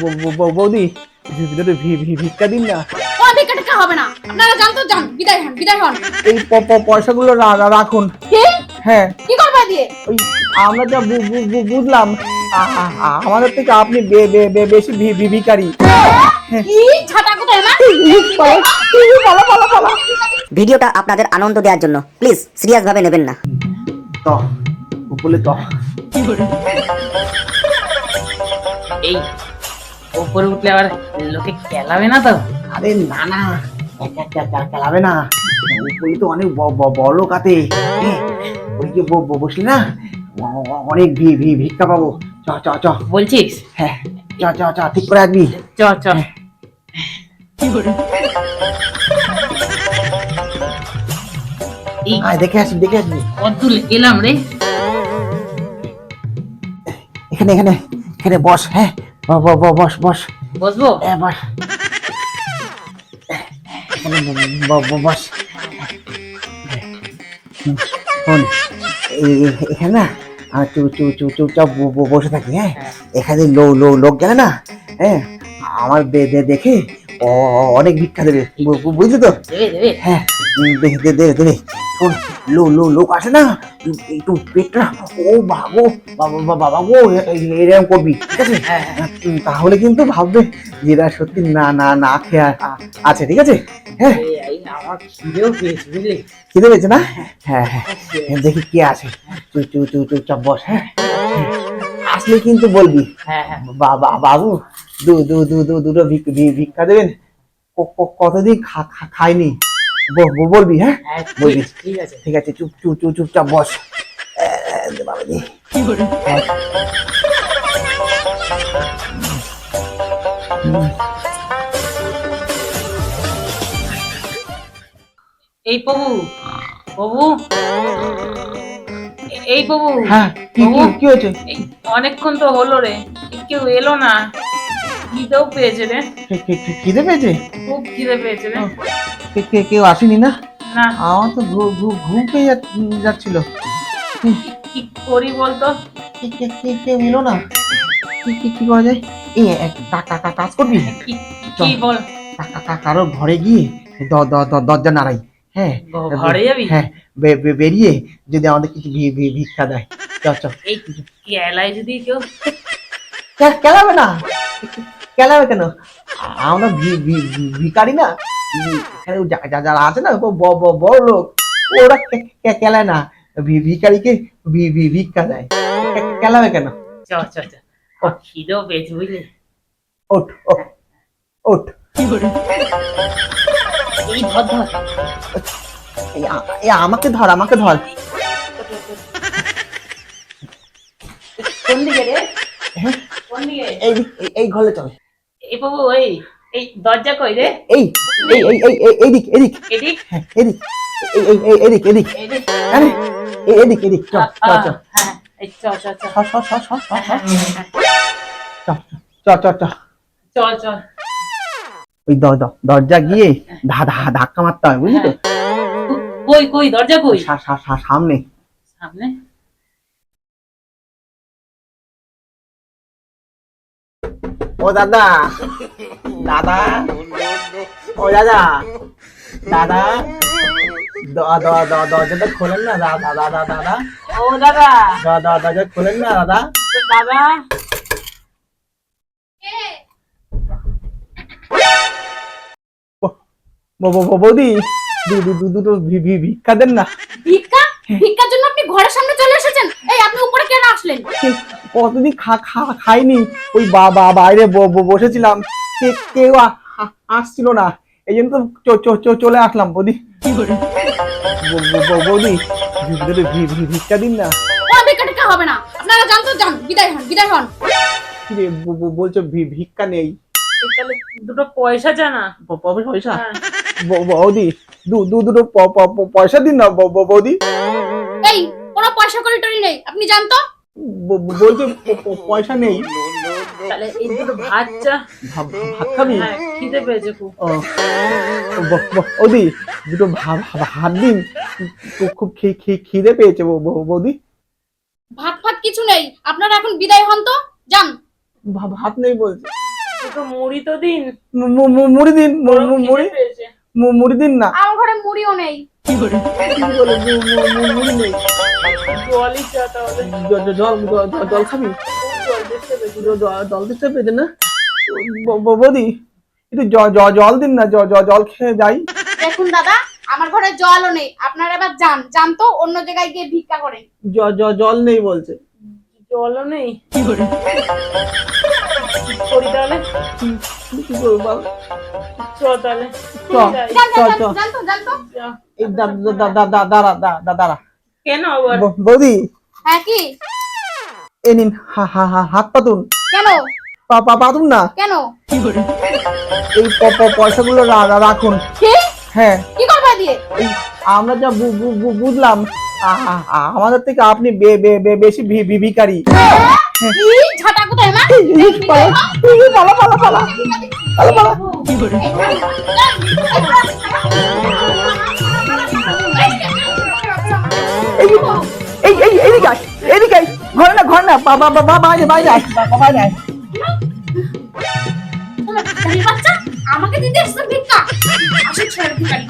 বৌদি ভি- দুটো V- V- ভিক্ষা দিন না? ভিক্ষা টিক্ষা হবে না। আপনারা যান তো যান বিদায় হন বিদায় হন। এই পয়সাগুলো রাখুন। হ্যাঁ। কি করবে দিয়ে? ওই আমরা যা বুঝলাম আমাদের থেকে আপনি বে- বে- বে- বেশি ভি- ভি- ভিখারি। কি? ঝাঁটা কোথায় মা? পালা পালা পালা ভিডিওটা আপনাদের আনন্দ দেওয়ার জন্য। প্লিজ সিরিয়াস ভাবে নেবেন না। ত উপলে ত। এই ওপরে উঠলে আবার লোকে খেলাবে না তো? আরে না না চালাবে না। উপলে তো অনেক বড় লোক আছে। হ্যাঁ, ওই যে বসলি না অনেক ভিক্ষা পাবো। চ চ চ। বলছিস? হ্যাঁ চ চ চ ঠিক করে রাখবি। চ চ। এই আয় দেখে আসবি দেখে আসবি। কদ্দূর এলাম রে। এখানে এখানে এখানে বস হ্যাঁ। বস বস বসবো? বস। বস এখানে না চুপ চুপচাপ বসে থাকি হ্যাঁ? এখানে লো লো লোক গেলে না হ্যাঁ? আমার দেখে অনেক ভিক্ষা দেবে বুঝলি তো? দেবে দেবে। হ্যাঁ শোন লো লো লোক আসে না। একটু পেটটা ও বাবু বাবা বাবা বাবা গো এরকম করবি ঠিক আছে? হ্যাঁ হ্যাঁ তাহলে কিন্তু ভাববে যে এরা সত্যি না না না খেয়ে আছে ঠিক আছে? হ্যাঁ? খিদে পেয়েছে না? হ্যাঁ হ্যাঁ। হ্যাঁ, দেখি কে আছে। চুপ চুপ চুপ চুপচাপ বস হ্যাঁ? আসলে কিন্তু বলবি হ্যাঁ হ্যাঁ। বাবা বাবু দু দু দু দু দুটো ভিক- ভিক্ষা দেবেন। কতদিন খাইনি বলবি হ্যাঁ? হ্যাঁ বলবি। ঠিক আছে। ঠিক আছে চুপ চুপ চুপ চুপচাপ বস। এই প্রভু প্রভু। এই প্রভু হ্যাঁ কি কি কি হয়েছে? এই অনেকক্ষণ তো হলো রে কেউ এলো না। খিদেও পেয়েছে রে। খিদে পেয়েছে? খুব খিদে পেয়েছে রে। কে- কেউ আসেনি না? না। আমার তো ঘুম পেয়ে যাচ্ছিল। কি করি বলতো? কে- কে- কে- কেউ এলো না? কি কি কি করা যায়? এই এক কা- কা- কা- কাজ করবি? কি কি বল? কা- কা- কা- কারও ঘরে গিয়ে দরজা নাড়াই। হ্যাঁ। ঘরে যাবি? হ্যাঁ। বেরিয়ে যদি আমাদের কিছু ভিক্ষা দেয়। চ চ এই কেলায় যদি কেউ কেলাবে না? কেলাবে কেন? আমরা ভি- ভি- ভি- ভিখারি না? যারা আছে না বড় লোক ওরা কেলায় না? ভি- ভিখারিকে ভি- ভি- ভিক্ষা দেয়। কেলাবে কেন? চ চ চ। ও। খিদেও পেয়েছে বুঝলি? ওঠ ওঠ ওঠ। এই ধর ধর। আমাকে ধর আমাকে ধর। কোন দিকে রে? হ্যাঁ? এই এই- ঘরে চল। এই বাবু ওই এই দরজা কই রে? এই এই এই এই এই এদিক এদিক এদিক? হ্যাঁ এদিক এই এই এই এদিক এদিক? আরে হ্যাঁ এই চ চ চ হ্যাঁ, চল চল চল ওই দরজা গিয়ে ধা ধা ধাক্কা মারতে হবে বুঝলি তো? কই কই দরজা কই? সামনে। সামনে? ও দাদা। দাদা। ও দাদা। দাদা। দরজাটা খোলেন না দাদা দাদা দাদা ও দাদা। দ- দ- দরজা খোলেন না দাদা। দাদা। বৌদি। দুটো ভিক্ষা দেন না। ভিক্ষা? ভিক্ষার জন্য ঘরের সামনে চলে এসেছেন? এই আপনি উপরে কেন আসলেন? কতদিন খা খা- খাইনি? ওই বাবা বাইরে ব- ব- বসেছিলাম। কে- কেউ আসছিল না। এই জন্য তো চ- চ- চ- চলে আসলাম বৌদি। বৌদি ভিক্ষা দিন না। ভিক্ষা হবে না। আপনারা যান তো যান। বিদায় হন বিদায় হন। বলছো ভিক্ষা নেই? দুটো পয়সা জানা পয়সা? হ্যাঁ। বৌদি দু দু- দুটো পয়সা দিন না ব- ব- বৌদি। এই কোনো পয়সা করি টরি নেই। আপনি যান তো ব- ব- বলছে প- প- পয়সা নেই। তাহলে এই দুটো ভাত চা ভাত খাবি? হ্যাঁ খিদে পেয়েছে খুব। ও ব- ব- বৌদি দুটো ভাত দিন। খুব- খুব খি- খি- খিদে পেয়েছে বৌদি। ভাত ফাত কিছু নেই। আপনারা এখন বিদায় হন তো? যান। ভাত নেই বলছে। দুটো মুড়ি তো দিন। মুড়ি দিন মুড়ি মুড়ি দিন না। আমার ঘরে মুড়িও নেই। কি বলে মু- মু- মু- মুড়ি নেই জলই চা তাহলে জ- জ- জল খাবি? জল দিতে না? বৌদি একটু জল দিন না জ- জ- জল খেয়ে যাই। দেখুন দাদা আমার ঘরে জলও নেই। আপনারা এবার যান। যান তো অন্য জায়গায় গিয়ে ভিক্ষা করেন। জ- জল নেই বলছে। জলও নেই। করি? তাহলে? কি করব বৌদি। হ্যাঁ এ নিন হা- হা- হা- হাত পাতুন কেন? পা পা পাতুন না। কেন? এই পয়সাগুলো রাখুন। হ্যাঁ। কি করবে দিয়ে? আমরা যা বুঝলাম আমাদের থেকে আপনি বে- বে- বে- বেশি ভি- ভি- ভিখারি কোথায় মা পালা, পালা, পালা, পালা, পালা, পালা। এই এই এদিকে আয়, এদিকে। ঘরে না ঘরে না বাবা বাবা বাইরে বাইরে আয়, বাবা বাইরে। বাচ্চা আমাকে দিতে এসেছে ভিক্ষা আসে ছেড়ে ভিখারি